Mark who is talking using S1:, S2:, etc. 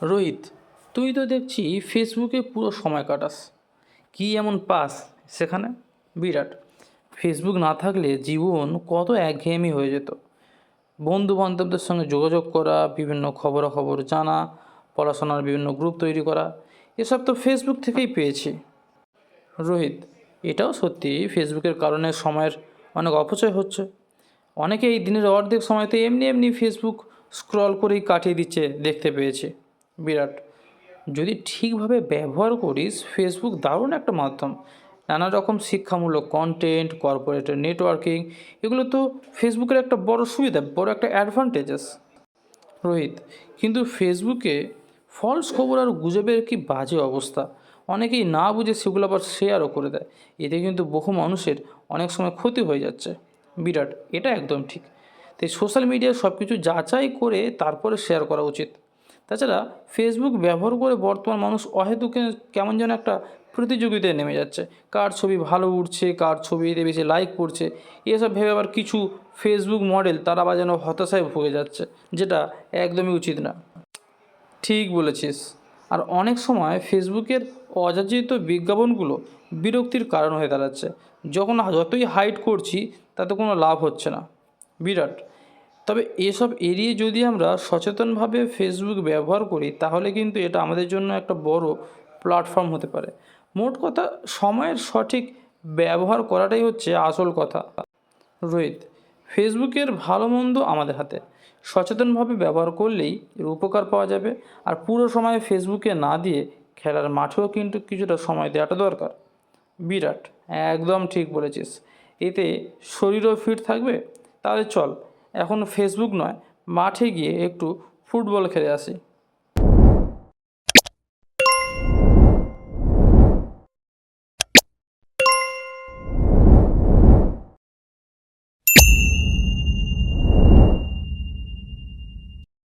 S1: রোহিত, তুই তো দেখছি ফেসবুকে পুরো সময় কাটাস। কী এমন পাস সেখানে? বিরাট, ফেসবুক না থাকলে জীবন কত একঘেয়েমি হয়ে যেত। বন্ধু বান্ধবদের সঙ্গে যোগাযোগ করা, বিভিন্ন খবরাখবর জানা, পড়াশোনার বিভিন্ন গ্রুপ তৈরি করা, এসব তো ফেসবুক থেকেই পেয়েছি। রোহিত, এটাও সত্যি ফেসবুকের কারণে সময়ের অনেক অপচয় হচ্ছে। অনেকে এই দিনের অর্ধেক সময়তে এমনি এমনি ফেসবুক স্ক্রল করেই কাটিয়ে দিচ্ছে দেখতে পেয়েছি। বিরাট। যদি ঠিকভাবে ব্যবহার করিস ফেসবুক দারুণ একটা মাধ্যম। নানা রকম শিক্ষামূলক কন্টেন্ট কর্পোরেট নেটওয়ার্কিং এগুলো তো ফেসবুকের একটা বড় সুবিধা, বড় একটা অ্যাডভান্টেজেস রোহিত, কিন্তু ফেসবুকে ফলস খবর আর গুজবের কি বাজে অবস্থা? অনেকেই না বুঝে সেগুলো আবার শেয়ারও করে দেয়। এতে কিন্তু বহু মানুষের অনেক সময় ক্ষতি হয়ে যাচ্ছে। বিরাট, এটা একদম ঠিক। তাই সোশ্যাল মিডিয়ায় সব কিছু যাচাই করে তারপরে শেয়ার করা উচিত। তাছাড়া ফেসবুক ব্যবহার করে বর্তমান মানুষ অহেতুকে কেমন যেন একটা প্রতিযোগিতায় নেমে যাচ্ছে। কার ছবি ভালো উঠছে, কার ছবিতে বেশি লাইক পড়ছে এসব ভেবে আবার কিছু ফেসবুক মডেল তারা আবার যেন হতাশায় ভুগে যাচ্ছে, যেটা একদমই উচিত না। ঠিক বলেছিস। আর অনেক সময় ফেসবুকের অযাচিত বিজ্ঞাপনগুলো বিরক্তির কারণ হয়ে দাঁড়াচ্ছে। যখন যতই হাইড করছি, তাতে কোনো লাভ হচ্ছে না। বিরাট। তবে এসব এড়িয়ে যদি আমরা সচেতনভাবে ফেসবুক ব্যবহার করি, তাহলে কিন্তু এটা আমাদের জন্য একটা বড় প্ল্যাটফর্ম হতে পারে। মোট কথা, সময়ের সঠিক ব্যবহার করাটাই হচ্ছে আসল কথা। রোহিত ফেসবুকের ভালো মন্দ আমাদের হাতে। সচেতনভাবে ব্যবহার করলেই এর উপকার পাওয়া যাবে, আর পুরো সময় ফেসবুকে না দিয়ে খেলার মাঠেও কিন্তু কিছুটা সময় দেওয়াটা দরকার। বিরাট, একদম ঠিক বলেছিস। এতে শরীরও ফিট থাকবে? তাহলে চল এখন ফেসবুক নয় মাঠে গিয়ে একটু ফুটবল খেলে আসি।